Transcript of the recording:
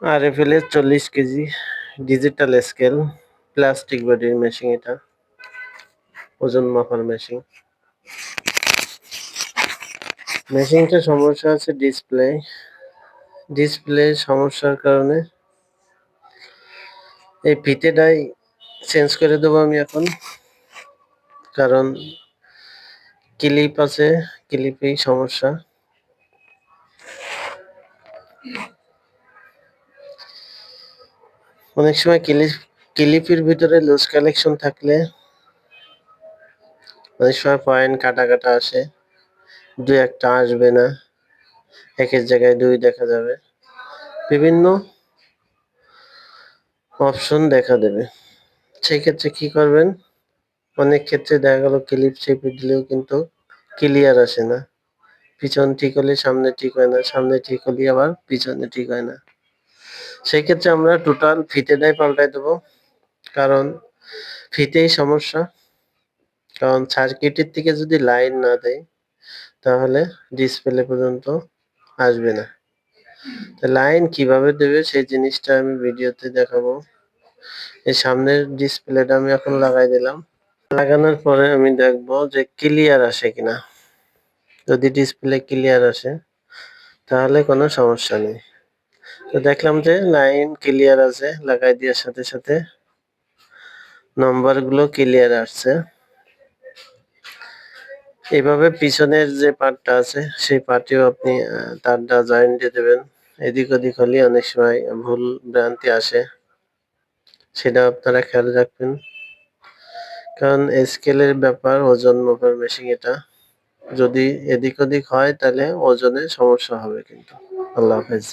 আর F L এর চল্লিশ KG digital scale plastic বডির মেশিন এটা। ওজন মাপার মেশিন মেশিনটা সমস্যা আছে ডিসপ্লে ডিসপ্লে সমস্যার কারণে এই ফিতেটাই চেঞ্জ করে দেবো আমি এখন। কারণ ক্লিপ আছে ক্লিপেই সমস্যা। অনেক সময় ক্লিপ ক্লিপের ভিতরে লুজ কালেকশন থাকলে অনেক সময় পয়েন্ট কাটা কাটা আসে। দু একটা আসবে না। একের জায়গায় দুই দেখা যাবে। বিভিন্ন অপশন দেখা দেবে। সেই ক্ষেত্রে কি করবেন? অনেক ক্ষেত্রে দেখা গেল ক্লিপ চেপে দিলেও কিন্তু ক্লিয়ার আসে না। পিছন ঠিক হলে সামনে ঠিক হয় না, সামনে ঠিক হলে আবার পিছনে ঠিক হয় না। সেই ক্ষেত্রে আমরা টোটাল ফিতেটাই পাল্টাই দেবো। কারণ ফিতেই সমস্যা। কারণ সার্কিটের থেকে যদি লাইন না দেয়, তাহলে ডিসপ্লে পর্যন্ত আসবে না। লাইন কীভাবে দেবে সেই জিনিসটা আমি ভিডিওতে দেখাবো। এই সামনের ডিসপ্লেটা আমি এখন লাগাই দিলাম। লাগানোর পরে আমি দেখব যে ক্লিয়ার আসে কিনা। যদি ডিসপ্লে ক্লিয়ার আসে, তাহলে কোনো সমস্যা নেই। তো দেখলাম যে লাইন ক্লিয়ার আছে, লাগাই দেওয়ার সাথে সাথে নম্বরগুলো ক্লিয়ার আসছে। এইভাবে পিছনের যে পার্টটা আছে, সেই পার্টেও আপনি তারটা জয়েন্ট দিয়ে দেবেন। এদিক ওদিক হলে অনেক সময় ভুল ভ্রান্তি আসে সেটা আপনারা খেয়াল রাখবেন। কারণ স্কেলের ব্যাপার, ওজন মাপার মেশিন এটা। যদি এদিক ওদিক হয়, তাহলে ওজনে সমস্যা হবে কিন্তু। আল্লাহ হাফেজ।